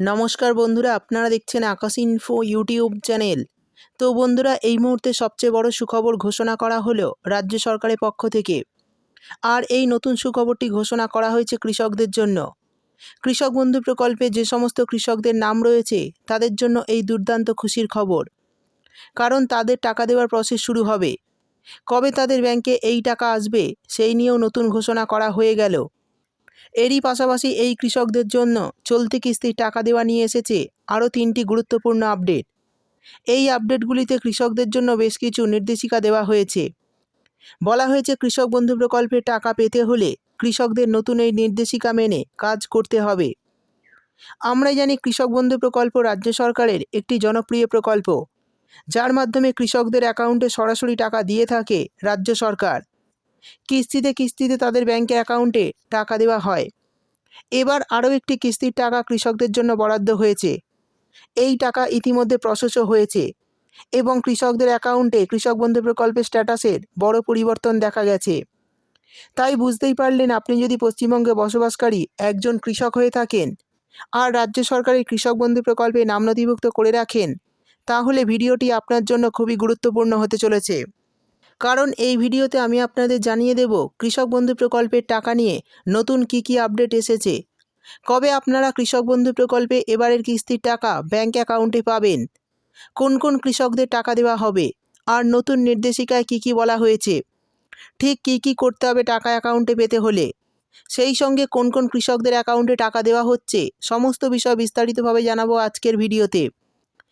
নমস্কার বন্ধুরা, আপনারা দেখছেন আকাশ ইনফো ইউটিউব চ্যানেল তো বন্ধুরা, এই মুহূর্তে সবচেয়ে বড় সুখবর ঘোষণা করা হলো রাজ্য সরকারের পক্ষ থেকে। আর এই নতুন সুখবরটি ঘোষণা করা হয়েছে কৃষকদের জন্য। কৃষক বন্ধু প্রকল্পে যে সমস্ত কৃষকদের নাম রয়েছে, তাদের জন্য এই দুর্দান্ত খুশির খবর। কারণ তাদের টাকা দেওয়ার প্রসেস শুরু হবে। কবে তাদের ব্যাংকে এই টাকা আসবে, সেই নিয়েও নতুন ঘোষণা করা হয়ে গেল। এরই পাশাপাশি এই কৃষকদের জন্য চলতি কিস্তির টাকা দেওয়া নিয়ে এসেছে আরও তিনটি গুরুত্বপূর্ণ আপডেট। এই আপডেটগুলিতে কৃষকদের জন্য বেশ কিছু নির্দেশিকা দেওয়া হয়েছে। বলা হয়েছে, কৃষক বন্ধু প্রকল্পে টাকা পেতে হলে কৃষকদের নতুন এই নির্দেশিকা মেনে কাজ করতে হবে। আমরা জানি, কৃষক বন্ধু প্রকল্প রাজ্য সরকারের একটি জনপ্রিয় প্রকল্প। যার মাধ্যমে কৃষকদের অ্যাকাউন্টে সরাসরি টাকা দিয়ে থাকে রাজ্য সরকার। কিস্তিতে কিস্তিতে তাদের ব্যাংকের অ্যাকাউন্টে টাকা দেওয়া হয়। এবার আরও একটি কিস্তির টাকা কৃষকদের জন্য বরাদ্দ হয়েছে। এই টাকা ইতিমধ্যে প্রসেসও হয়েছে এবং কৃষকদের অ্যাকাউন্টে কৃষক বন্ধু প্রকল্পের স্ট্যাটাসের বড় পরিবর্তন দেখা গেছে। তাই বুঝতেই পারলেন আপনি যদি পশ্চিমবঙ্গে বসবাসকারী একজন কৃষক হয়ে থাকেন আর রাজ্য সরকারের কৃষক বন্ধু প্রকল্পে নাম নথিভুক্ত করে রাখেন, তাহলে ভিডিওটি আপনার জন্য খুবই গুরুত্বপূর্ণ হতে চলেছে। কারণ এই ভিডিওতে আমি আপনাদের জানিয়ে দেব কৃষক বন্ধু প্রকল্পের টাকা নিয়ে নতুন কি কি আপডেট এসেছে। কবে আপনারা কৃষক বন্ধু প্রকল্পে এবারের কিস্তির টাকা ব্যাংক অ্যাকাউন্টে পাবেন? কোন কোন কৃষকদের টাকা দেওয়া হবে? আর নতুন নির্দেশিকায় কি কি বলা হয়েছে? ঠিক কি কি করতে হবে টাকা অ্যাকাউন্টে পেতে হলে? সেই সঙ্গে কোন কোন কৃষকদের অ্যাকাউন্টে টাকা দেওয়া হচ্ছে? সমস্ত বিষয় বিস্তারিতভাবে জানাব আজকের ভিডিওতে।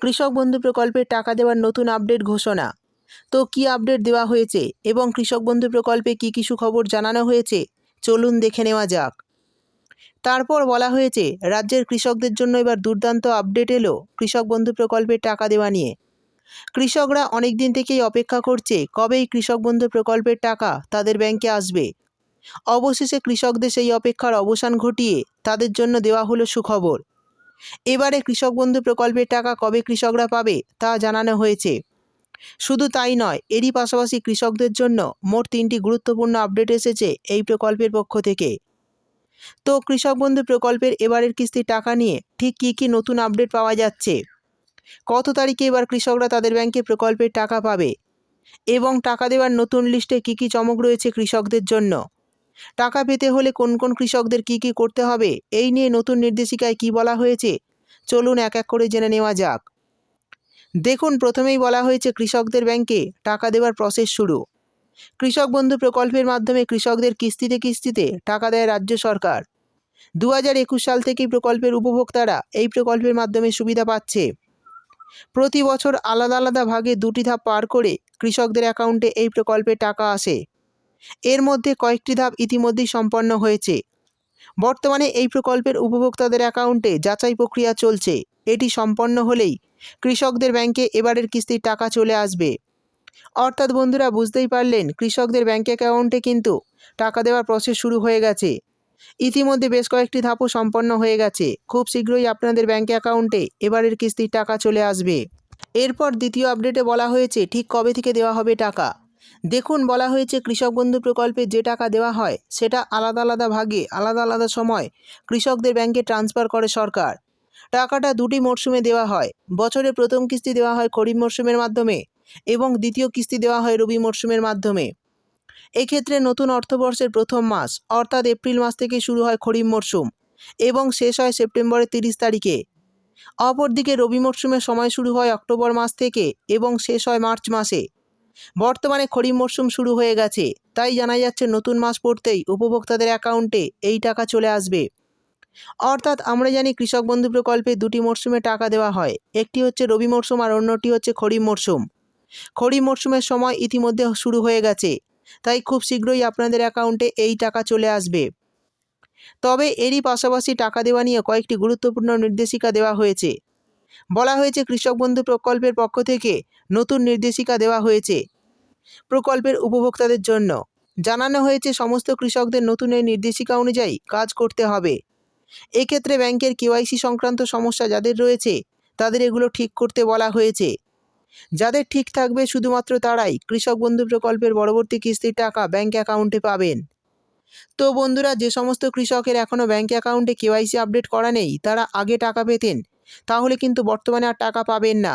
কৃষক বন্ধু প্রকল্পের টাকা দেওয়ার নতুন আপডেট ঘোষণা। তো কি আপডেট দেওয়া হয়েছে এবং কৃষক বন্ধু প্রকল্পে কি কি সুখবর জানানো হয়েছে? চলুন দেখে নেওয়া যাক। তারপর বলা হয়েছে, রাজ্যের কৃষকদের জন্য এবার দুর্দান্ত আপডেট এলো কৃষক বন্ধু প্রকল্পের টাকা দেওয়া নিয়ে। কৃষকরা অনেক দিন থেকেই অপেক্ষা করছে কবেই কৃষক বন্ধু প্রকল্পের টাকা তাদের ব্যাংকে আসবে? অবশেষে কৃষকদের সেই অপেক্ষার অবসান ঘটিয়ে তাদের জন্য দেওয়া হলো সুখবর। এবারে কৃষক বন্ধু প্রকল্পের টাকা কবে কৃষকরা পাবে তা জানানো হয়েছে। শুধু তাই নয়, এরই পাশাপাশি কৃষকদের জন্য মোট তিনটি গুরুত্বপূর্ণ আপডেট এসেছে এই প্রকল্পের পক্ষ থেকে। তো কৃষক বন্ধু প্রকল্পের এবারের কিস্তির টাকা নিয়ে ঠিক কী কী নতুন আপডেট পাওয়া যাচ্ছে? কত তারিখে এবার কৃষকরা তাদের ব্যাংকে প্রকল্পের টাকা পাবে? এবং টাকা দেওয়ার নতুন লিস্টে কী কী চমক রয়েছে কৃষকদের জন্য? টাকা পেতে হলে কোন কোন কৃষকদের কি কি করতে হবে? এই নিয়ে নতুন নির্দেশিকায় কি বলা হয়েছে? চলুন এক এক করে জেনে নেওয়া যাক। দেখুন, প্রথমেই বলা হয়েছে কৃষকদের ব্যাংকে টাকা দেওয়ার প্রসেস শুরু। কৃষক বন্ধু প্রকল্পের মাধ্যমে কৃষকদের কিস্তিতে কিস্তিতে টাকা দেয় রাজ্য সরকার। দু হাজার একুশ সাল থেকেই প্রকল্পের উপভোক্তারা এই প্রকল্পের মাধ্যমে সুবিধা পাচ্ছে। প্রতি বছর আলাদা আলাদা ভাগে দুটি ধাপ পার করে কৃষকদের অ্যাকাউন্টে এই প্রকল্পের টাকা আসে। এর মধ্যে কয়েকটি ধাপ ইতিমধ্যেই সম্পন্ন হয়েছে। বর্তমানে এই প্রকল্পের উপভোক্তাদের অ্যাকাউন্টে যাচাই প্রক্রিয়া চলছে। এটি সম্পন্ন হলেই কৃষকদের ব্যাংকে এবারের কিস্তির টাকা চলে আসবে। অর্থাৎ বন্ধুরা, বুঝতেই পারলেন, কৃষকদের ব্যাংক অ্যাকাউন্টে কিন্তু টাকা দেওয়ার প্রসেস শুরু হয়ে গেছে। ইতিমধ্যে বেশ কয়েকটি ধাপও সম্পন্ন হয়ে গেছে। খুব শীঘ্রই আপনাদের ব্যাংক অ্যাকাউন্টে এবারের কিস্তির টাকা চলে আসবে। এরপর দ্বিতীয় আপডেটে বলা হয়েছে, ঠিক কবে থেকে দেওয়া হবে টাকা? দেখুন বলা হয়েছে কৃষক বন্ধু প্রকল্পে যে টাকা দেওয়া হয়, সেটা আলাদা আলাদা ভাগে, আলাদা আলাদা সময় কৃষকদের ব্যাংকে ট্রান্সফার করে সরকার। টাকাটা দুটি মরশুমে দেওয়া হয়, বছরে প্রথম কিস্তি দেওয়া হয় খরিফ মরশুমের মাধ্যমে এবং দ্বিতীয় কিস্তি দেওয়া হয় রবি মরশুমের মাধ্যমে। এক্ষেত্রে নতুন অর্থবর্ষের প্রথম মাস, অর্থাৎ এপ্রিল মাস থেকে শুরু হয় খরিফ মরশুম এবং শেষ হয় সেপ্টেম্বরের তিরিশ তারিখে। অপরদিকে রবি মরশুমের সময় শুরু হয় অক্টোবর মাস থেকে এবং শেষ হয় মার্চ মাসে। বর্তমানে খরিফ মরশুম শুরু হয়ে গেছে। তাই জানা যাচ্ছে নতুন মাস পড়তেই উপভোক্তাদের অ্যাকাউন্টে এই টাকা চলে আসবে। অর্থাৎ আমরা জানি কৃষক বন্ধু প্রকল্পে দুটি মরশুমে টাকা দেওয়া হয়। একটি হচ্ছে রবি মরশুম আর অন্যটি হচ্ছে খরিফ মরশুম খরিফ মরশুমের সময় ইতিমধ্যে শুরু হয়ে গেছে। তাই খুব শীঘ্রই আপনাদের অ্যাকাউন্টে এই টাকা চলে আসবে। তবে এরই পাশাপাশি টাকা দেওয়া নিয়ে কয়েকটি গুরুত্বপূর্ণ নির্দেশিকা দেওয়া হয়েছে। বলা হয়েছে কৃষক বন্ধু প্রকল্পের পক্ষ থেকে নতুন নির্দেশিকা দেওয়া হয়েছে প্রকল্পের উপভোক্তাদের জন্য। জানানো হয়েছে সমস্ত কৃষকদের নতুন এই নির্দেশিকা অনুযায়ী কাজ করতে হবে। এক্ষেত্রে ব্যাংকের কেওয়াইসি সংক্রান্ত সমস্যা যাদের রয়েছে, তাদের এগুলো ঠিক করতে বলা হয়েছে। যাদের ঠিক থাকবে শুধুমাত্র তারাই কৃষক বন্ধু প্রকল্পের পরবর্তী কিস্তির টাকা ব্যাংক অ্যাকাউন্টে পাবেন। তো বন্ধুরা, যে সমস্ত কৃষকের এখনও ব্যাংক অ্যাকাউন্টে কেওয়াইসি আপডেট করা নেই, তারা আগে টাকা পেতেন। তাহলে কিন্তু বর্তমানে আর টাকা পাবেন না।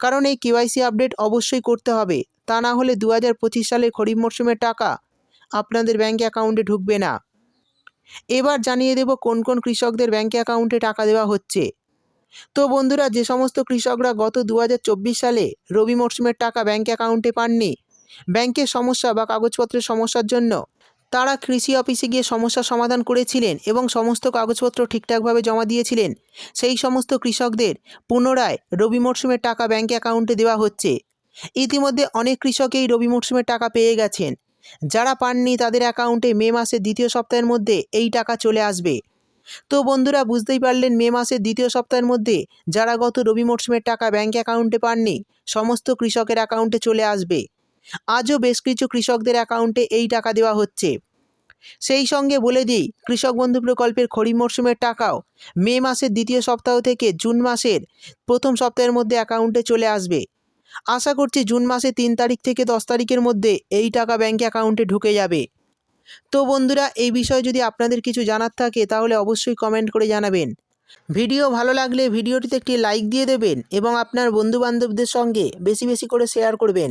কারণ এই কেওয়াইসি আপডেট অবশ্যই করতে হবে। তা না হলে দু হাজার পঁচিশ সালের খরিফ মরশুমের টাকা আপনাদের ব্যাঙ্ক অ্যাকাউন্টে ঢুকবে না। এবার জানিয়ে দেব কোন কোন কৃষকদের ব্যাঙ্ক অ্যাকাউন্টে টাকা দেওয়া হচ্ছে। তো বন্ধুরা, যে সমস্ত কৃষকরা গত দু হাজার চব্বিশ সালে রবি মরশুমের টাকা ব্যাঙ্ক অ্যাকাউন্টে পাননি, ব্যাংকের সমস্যা বা কাগজপত্রের সমস্যার জন্য তারা কৃষি অফিসে গিয়ে সমস্যার সমাধান করেছিলেন এবং সমস্ত কাগজপত্র ঠিকঠাকভাবে জমা দিয়েছিলেন। সেই সমস্ত কৃষকদের পুনরায় রবি মরশুমের টাকা ব্যাংক অ্যাকাউন্টে দেওয়া হচ্ছে। ইতিমধ্যে অনেক কৃষকেই রবি মরশুমের টাকা পেয়ে গেছেন। যারা পাননি তাদের অ্যাকাউন্টে মে মাসের দ্বিতীয় সপ্তাহের মধ্যে এই টাকা চলে আসবে। তো বন্ধুরা, বুঝতেই পারলেন মে মাসের দ্বিতীয় সপ্তাহের মধ্যে যারা গত রবি মরশুমের টাকা ব্যাংক অ্যাকাউন্টে পাননি, সমস্ত কৃষকের অ্যাকাউন্টে চলে আসবে। আজও বেশ কিছু কৃষকদের অ্যাকাউন্টে এই টাকা দেওয়া হচ্ছে। সেই সঙ্গে বলে দিই, কৃষক বন্ধু প্রকল্পের খরিফ মরশুমের টাকাও মে মাসের দ্বিতীয় সপ্তাহ থেকে জুন মাসের প্রথম সপ্তাহের মধ্যে অ্যাকাউন্টে চলে আসবে। আশা করছি জুন মাসে তিন তারিখ থেকে দশ তারিখের মধ্যে এই টাকা ব্যাংক অ্যাকাউন্টে ঢুকে যাবে। তো বন্ধুরা, এই বিষয়ে যদি আপনাদের কিছু জানার থাকে, তাহলে অবশ্যই কমেন্ট করে জানাবেন। ভিডিও ভালো লাগলে ভিডিওটিতে একটি লাইক দিয়ে দেবেন এবং আপনার বন্ধুবান্ধবদের সঙ্গে বেশি বেশি করে শেয়ার করবেন।